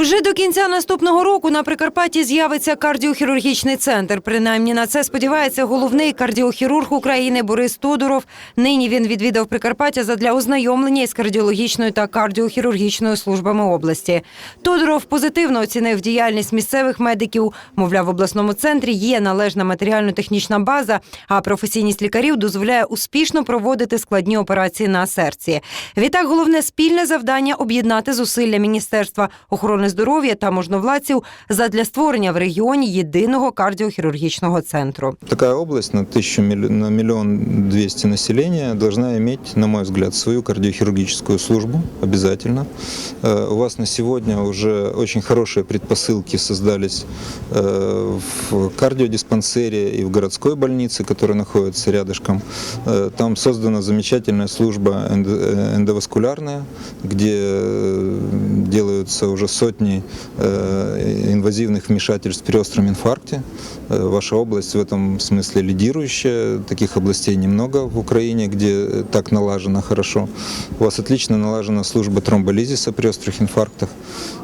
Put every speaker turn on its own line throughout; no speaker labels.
Вже до кінця наступного року на Прикарпатті з'явиться кардіохірургічний центр. Принаймні на це сподівається головний кардіохірург України Борис Тодуров. Нині він відвідав Прикарпаття задля ознайомлення із кардіологічною та кардіохірургічною службами області. Тодуров позитивно оцінив діяльність місцевих медиків. Мовляв, в обласному центрі є належна матеріально-технічна база, а професійність лікарів дозволяє успішно проводити складні операції на серці. Відтак, головне спільне завдання об'єднати зусилля Міністерства охорони здоров'я та можновладців задля створення в регіоні єдиного кардіохірургічного центру.
Такая область на тысячу милли- на миллион двести населения должна иметь, на мой взгляд, свою кардиохирургическую службу обязательно. Э, У вас на сегодня уже очень хорошие предпосылки создались э, в кардиодиспансере и в городской больнице, которая находится рядышком. Э, Там создана замечательная служба энд- э, эндоваскулярная, где э, делаются уже сотни э, инвазивных вмешательств при остром инфаркте. Э, Ваша область в этом смысле лидирующая. Таких областей немного в Украине, где э, так налажено хорошо. У вас отлично налажена служба тромболизиса при острых инфарктах.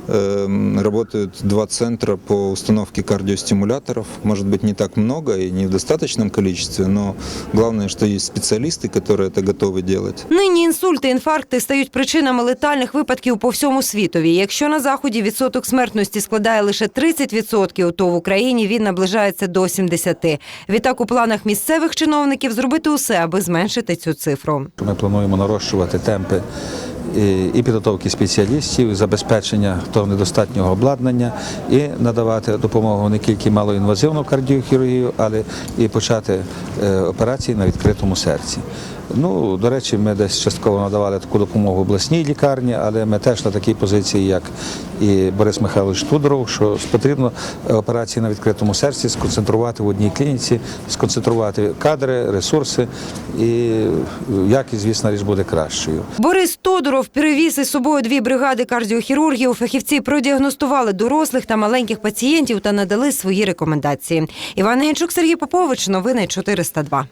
Эм, Работают два центра по установке кардиостимуляторов. Может быть, не так много и не в достаточном количестве, но главное, что есть специалисты, которые это готовы делать.
Нині інсульти, інфаркти стають причинами летальних випадків по всьому світові. Якщо на заході відсоток смертності складає лише 30%, то в Україні він наближається до 70%. Відтак у планах місцевих чиновників зробити усе, аби зменшити цю цифру.
Ми плануємо нарощувати темпи і- підготовки спеціалістів, забезпечення того недостатнього обладнання і надавати допомогу не тільки малоінвазивну кардіохірургію, але і почати е, операції на відкритому серці. Ну, до речі, ми десь частково надавали таку допомогу обласній лікарні, але ми теж на такій позиції, як і Борис Михайлович Тудоров, що потрібно е, операції на відкритому серці сконцентрувати в одній клініці, сконцентрувати кадри, ресурси, і е, якість, звісно, річ буде кращою.
Борис Тодоров перевіз із собою дві бригади кардіохірургів. Фахівці продіагностували дорослих та маленьких пацієнтів та надали свої рекомендації. Іван Генчук, Сергій Попович. Новини 402.